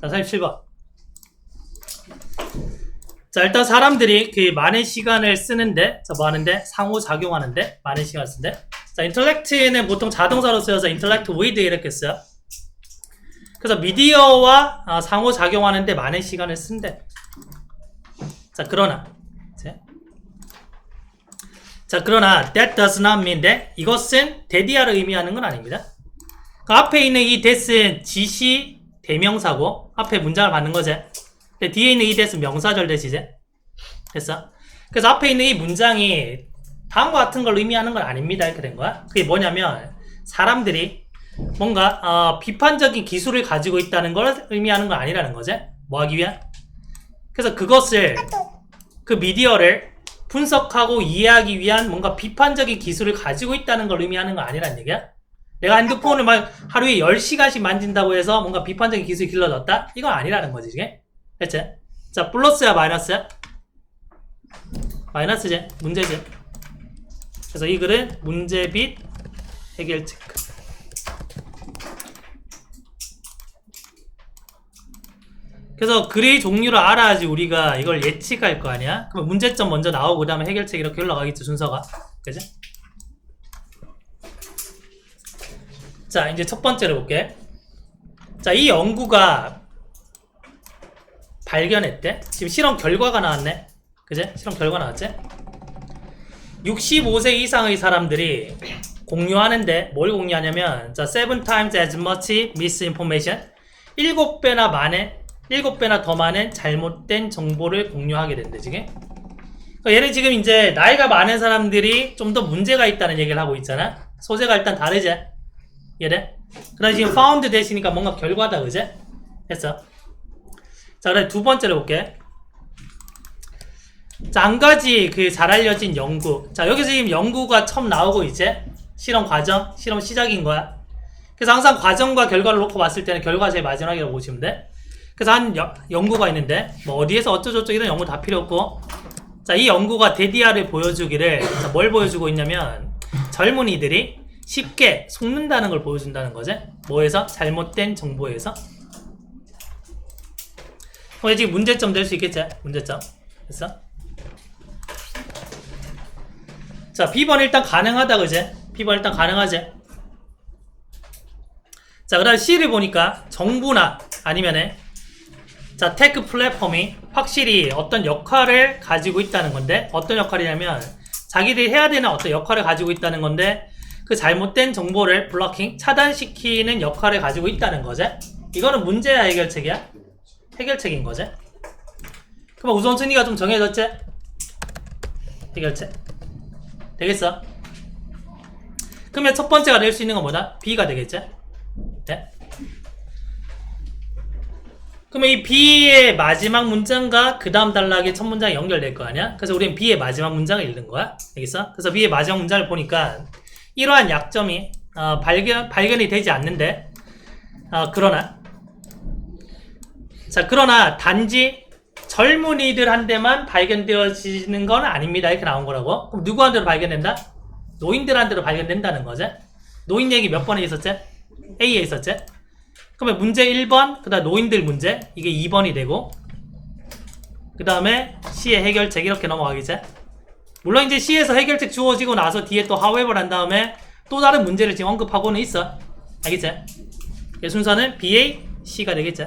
자, 47번. 자, 일단 사람들이 그 많은 시간을 쓰는데, 자, 뭐 하는데? 상호작용하는데, 많은 시간을 쓰는데. 자, 인텔렉트는 보통 자동사로 쓰여서 인텔렉트 with 이렇게 써요. 그래서 미디어와 아, 상호작용하는데 많은 시간을 쓴대. 자, 그러나. 이제. 자, 그러나 that does not mean that 이것은 대디아를 의미하는 건 아닙니다. 그 앞에 있는 이 that은 지시 대명사고 앞에 문장을 받는 거지. 근데 뒤에 있는 이 that은 명사절 대시지. 됐어? 그래서 앞에 있는 이 문장이 다음과 같은 걸 의미하는 건 아닙니다. 이렇게 된 거야. 그게 뭐냐면 사람들이 뭔가 어, 비판적인 기술을 가지고 있다는 걸 의미하는 건 아니라는 거지. 뭐 하기 위한? 그래서 그것을 그 미디어를 분석하고 이해하기 위한 뭔가 비판적인 기술을 가지고 있다는 걸 의미하는 건 아니라는 얘기야. 내가 핸드폰을 막 하루에 10시간씩 만진다고 해서 뭔가 비판적인 기술이 길러졌다? 이건 아니라는 거지, 이게. 됐지? 자, 플러스야, 마이너스야? 마이너스지. 문제지. 그래서 이 글은 문제 빗 해결 체크. 그래서 글의 종류를 알아야지 우리가 이걸 예측할 거 아니야? 그럼 문제점 먼저 나오고 그 다음에 해결책 이렇게 올라가겠지 순서가 그지? 자 이제 첫 번째로 볼게 자 이 연구가 발견했대 지금 실험 결과가 나왔네 그지? 실험 결과 나왔지? 65세 이상의 사람들이 공유하는데 뭘 공유하냐면 자 seven times as much misinformation 일곱 배나 많은 일곱 배나 더 많은 잘못된 정보를 공유하게 된대 지금. 그러니까 얘는 지금 이제 나이가 많은 사람들이 좀 더 문제가 있다는 얘기를 하고 있잖아. 소재가 일단 다르지. 얘네. 그러나 지금 found 대시니까 뭔가 결과다 그지? 됐어. 자 그래 두 번째로 볼게. 자, 한 가지 그 잘 알려진 연구. 자, 여기서 지금 연구가 처음 나오고 이제 실험 과정, 실험 시작인 거야. 그래서 항상 과정과 결과를 놓고 봤을 때는 결과가 제일 마지막이라고 보시면 돼. 그래서 한 여- 연구가 있는데 뭐 어디에서 어쩌고저쩌고 이런 연구 다 필요 없고 자, 이 연구가 데디아를 보여주기를 자, 뭘 보여주고 있냐면 젊은이들이 쉽게 속는다는 걸 보여준다는 거지. 뭐에서? 잘못된 정보에서. 그럼 지금 문제점 될 수 있겠지? 문제점. 됐어? 자, B번 일단 가능하다, 그제? B번 일단 가능하지? 자, 그 다음 C를 보니까 정부나 아니면은 자, 테크 플랫폼이 확실히 어떤 역할을 가지고 있다는 건데 어떤 역할이냐면 자기들이 해야 되는 어떤 역할을 가지고 있다는 건데 그 잘못된 정보를 블러킹, 차단시키는 역할을 가지고 있다는 거지. 이거는 문제야 해결책이야? 해결책인 거지. 그럼 우선순위가 좀 정해졌지? 해결책. 되겠어? 그러면 첫 번째가 될 수 있는 건 뭐다? B가 되겠지? 네? 그러면 이 B의 마지막 문장과 그 다음 단락의 첫 문장이 연결될 거 아니야? 그래서 우리는 B의 마지막 문장을 읽는 거야. 알겠어? 그래서 B의 마지막 문장을 보니까 이러한 약점이 어, 발견, 발견이 되지 않는데 어, 그러나 자 그러나 단지 젊은이들한테만 발견되어지는 건 아닙니다. 이렇게 나온 거라고. 그럼 누구한테로 발견된다? 노인들한테로 발견된다는 거지. 노인 얘기 몇 번에 있었지? A에 있었지? 그러면 문제 1번, 그 다음 노인들 문제, 이게 2번이 되고, 그 다음에 C의 해결책 이렇게 넘어가겠지? 물론 이제 C에서 해결책 주어지고 나서 뒤에 또 however 한 다음에 또 다른 문제를 지금 언급하고는 있어. 알겠지? 이 순서는 BA, C가 되겠지?